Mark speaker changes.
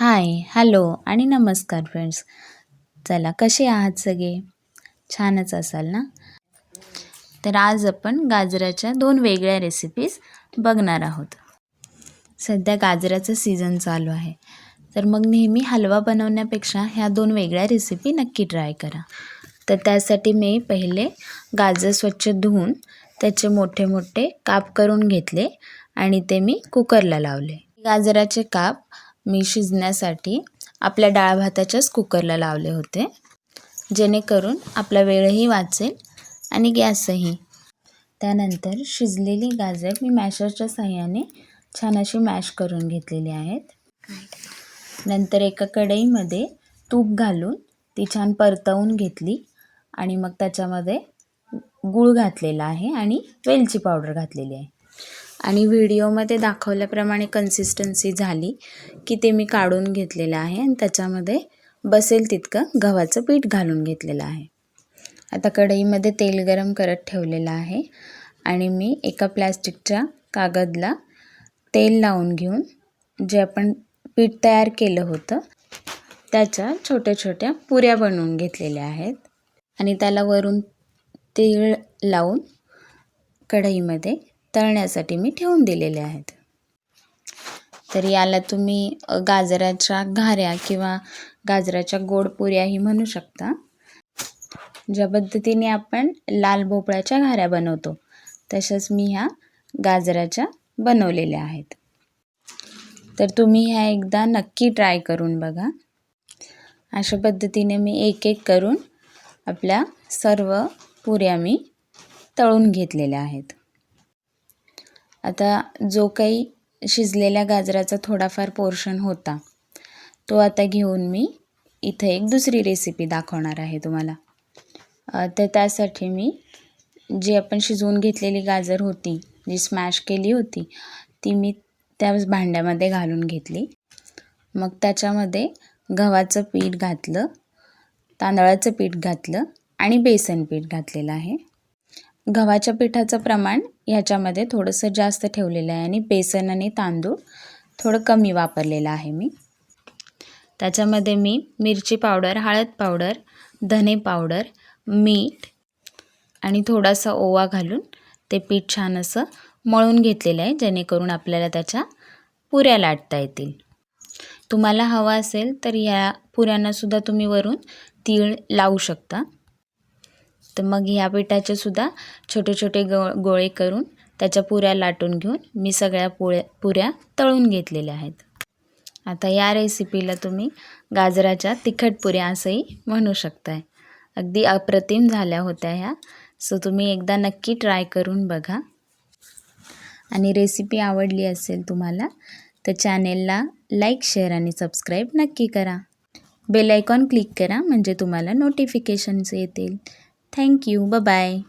Speaker 1: Hi hello आणि नमस्कार friends चला कसे आहात सगळे? छानच असाल ना? तर आज आपण गाजराच्या दोन वेगळ्या रेसिपीज बघणार आहोत. सध्या गाजराचं सीझन चालू आहे. तर मग नेहमी हलवा बनवण्यापेक्षा ह्या दोन वेगळ्या रेसिपी नक्की ट्राय करा. तर त्यासाठी मी पहिले गाजर स्वच्छ धुवून त्याचे मोठे मोठे काप करून घेतले आणि ते मी कुकरला लावले. गाजराचे काप मी शिजण्यासाठी आपल्या डाळ भाताच्याच कुकरला लावले होते. जेणेकरून आपला वेळही वाचेल आणि गॅसही. त्यानंतर शिजलेली गाजर मी मॅशरच्या साह्याने छान अशी मॅश करून घेतलेली आहेत. नंतर एका कढईमध्ये तूप घालून ती छान परतवून घेतली आणि मग त्याच्यामध्ये गूळ घातलेला आहे आणि वेलची पावडर घातलेली आहे. आणि व्हिडिओमध्ये दाखवल्याप्रमाणे कन्सिस्टन्सी झाली की ते मी काढून घेतलेलं आहे आणि त्याच्यामध्ये बसेल तितकं गव्हाचं पीठ घालून घेतलेलं आहे. आता कढईमध्ये तेल गरम करत ठेवलेलं आहे आणि मी एका प्लॅस्टिकच्या कागदला तेल लावून घेऊन जे आपण पीठ तयार केलं होतं त्याच्या छोट्या छोट्या पुऱ्या बनवून घेतलेल्या आहेत. आणि त्याला वरून तीळ लावून कढईमध्ये तळण्यासाठी मी ठेवून दिलेले आहेत. तर याला तुम्ही गाजराच्या घाऱ्या किंवा गाजराच्या गोड पुऱ्याही म्हणू शकता. ज्या पद्धतीने आपण लाल भोपळ्याच्या घाऱ्या बनवतो तशाच मी ह्या गाजराच्या बनवलेल्या आहेत. तर तुम्ही ह्या एकदा नक्की ट्राय करून बघा. अशा पद्धतीने मी एक एक करून आपल्या सर्व पुऱ्या मी तळून घेतलेल्या आहेत. आता जो काही शिजलेल्या गाजराचा थोडाफार पोर्शन होता तो आता घेऊन मी इथे एक दुसरी रेसिपी दाखवणार आहे तुम्हाला. तर त्यासाठी मी जी आपण शिजवून घेतलेली गाजर होती जी स्मॅश केली होती ती मी त्या भांड्यामध्ये घालून घेतली. मग त्याच्यामध्ये गव्हाचं पीठ घातलं तांदळाचं पीठ घातलं आणि बेसन पीठ घातलेलं आहे. गव्हाच्या पिठाचं प्रमाण ह्याच्यामध्ये थोडंसं जास्त ठेवलेलं आहे आणि बेसन आणि तांदूळ थोडं कमी वापरलेलं आहे मी. त्याच्यामध्ये मी मिरची पावडर हळद पावडर धने पावडर मीठ आणि थोडासा ओवा घालून ते पीठ छान असं मळून घेतलेलं आहे जेणेकरून आपल्याला त्याच्या पुऱ्या लाटता येतील. तुम्हाला हवा असेल तर या पुऱ्यांनासुद्धा तुम्ही वरून तीळ लावू शकता. तर मग ह्या पिठाचे सुद्धा छोटे छोटे गो गोळे करून त्याच्या पुऱ्या लाटून घेऊन मी सगळ्या पोळ्या पुऱ्या तळून घेतलेल्या आहेत. आता या रेसिपीला तुम्ही गाजराच्या तिखट पुऱ्या असंही म्हणू शकताय. अगदी अप्रतिम झाल्या होत्या ह्या. सो तुम्ही एकदा नक्की ट्राय करून बघा. आणि रेसिपी आवडली असेल तुम्हाला तर चॅनेलला लाईक शेअर आणि सबस्क्राईब नक्की करा. बेल आयकॉन क्लिक करा म्हणजे तुम्हाला नोटिफिकेशन्स येतील. Thank you. Bye bye.